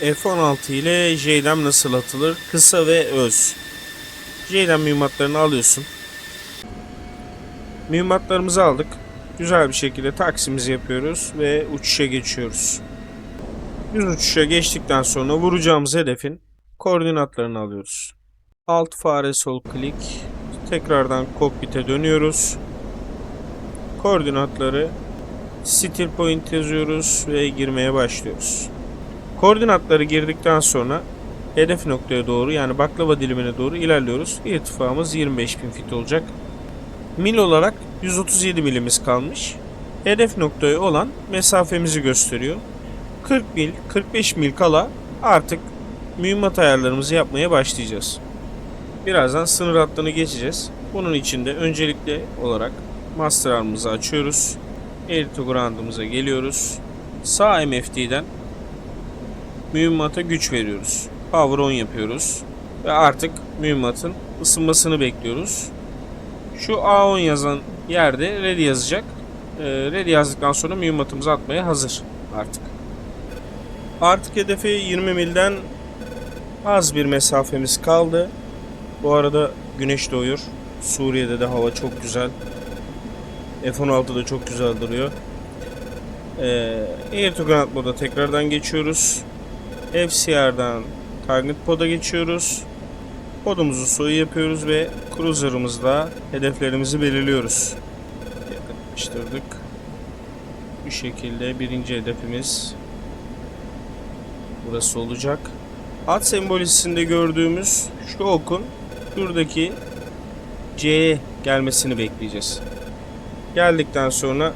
F16 ile JDM nasıl atılır? Kısa ve öz. JDM mühimmatlarını alıyorsun. Mühimmatlarımızı aldık. Güzel bir şekilde taksimizi yapıyoruz ve uçuşa geçiyoruz. Düz uçuşa geçtikten sonra vuracağımız hedefin koordinatlarını alıyoruz. Alt fare sol klik. Tekrardan kokpite dönüyoruz. Koordinatları Steel point yazıyoruz ve girmeye başlıyoruz. Koordinatları girdikten sonra hedef noktaya doğru yani baklava dilimine doğru ilerliyoruz. İrtifamız 25.000 fit olacak. Mil olarak 137 milimiz kalmış. Hedef noktaya olan mesafemizi gösteriyor. 40 mil, 45 mil kala artık mühimmat ayarlarımızı yapmaya başlayacağız. Birazdan sınır hattını geçeceğiz. Bunun için de öncelikli olarak master armımızı açıyoruz. Air to ground'ımıza geliyoruz. Sağ MFD'den mühimmata güç veriyoruz. Power on yapıyoruz. Ve artık mühimmatın ısınmasını bekliyoruz. Şu A10 yazan yerde ready yazacak. Ready yazdıktan sonra mühimmatımızı atmaya hazır artık. Artık hedefe 20 milden az bir mesafemiz kaldı. Bu arada güneş doğuyor. Suriye'de de hava çok güzel. F-16'da çok güzel duruyor. Ee, Air to Ground moda tekrardan geçiyoruz. FCR'dan Target Pod'a geçiyoruz. Podumuzu soyu yapıyoruz ve Cruiser'ımızla hedeflerimizi belirliyoruz. Yakınlaştırdık. Bu şekilde birinci hedefimiz burası olacak. At sembolizminde gördüğümüz şu okun şuradaki C'ye gelmesini bekleyeceğiz. Geldikten sonra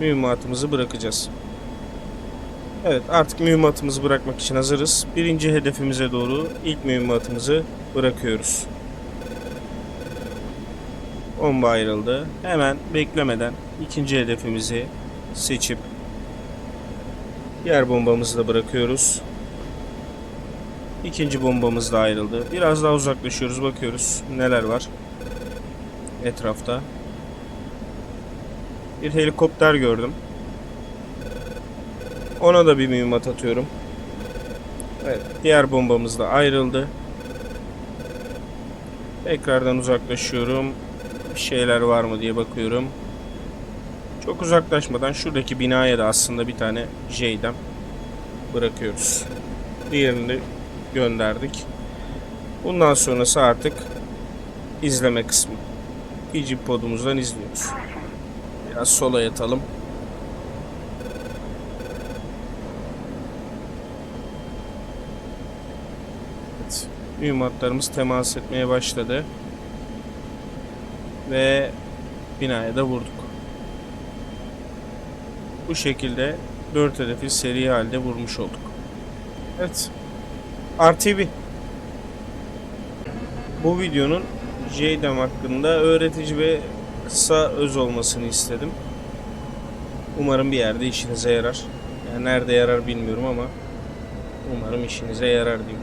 mühimmatımızı bırakacağız. Evet artık mühimmatımızı bırakmak için hazırız. Birinci hedefimize doğru ilk mühimmatımızı bırakıyoruz. Bomba ayrıldı. Hemen beklemeden ikinci hedefimizi seçip diğer bombamızı da bırakıyoruz. İkinci bombamız da ayrıldı. Biraz daha uzaklaşıyoruz bakıyoruz neler var etrafta. Bir helikopter gördüm. Ona da bir mühimmat atıyorum. Evet, diğer bombamız da ayrıldı. Tekrardan uzaklaşıyorum. Bir şeyler var mı diye bakıyorum. Çok uzaklaşmadan şuradaki binaya da aslında bir tane J'den bırakıyoruz. Diğerini gönderdik. Bundan sonrası artık izleme kısmı. PG podumuzdan izliyoruz. Biraz sola yatalım. Evet. Mühimmatlarımız temas etmeye başladı. Ve binaya da vurduk. Bu şekilde 4 hedefi seri halde vurmuş olduk. Evet. RTV. Bu videonun JDM hakkında öğretici ve kısa öz olmasını istedim. Umarım bir yerde işinize yarar. Yani nerede yarar bilmiyorum ama umarım işinize yarar diyeyim.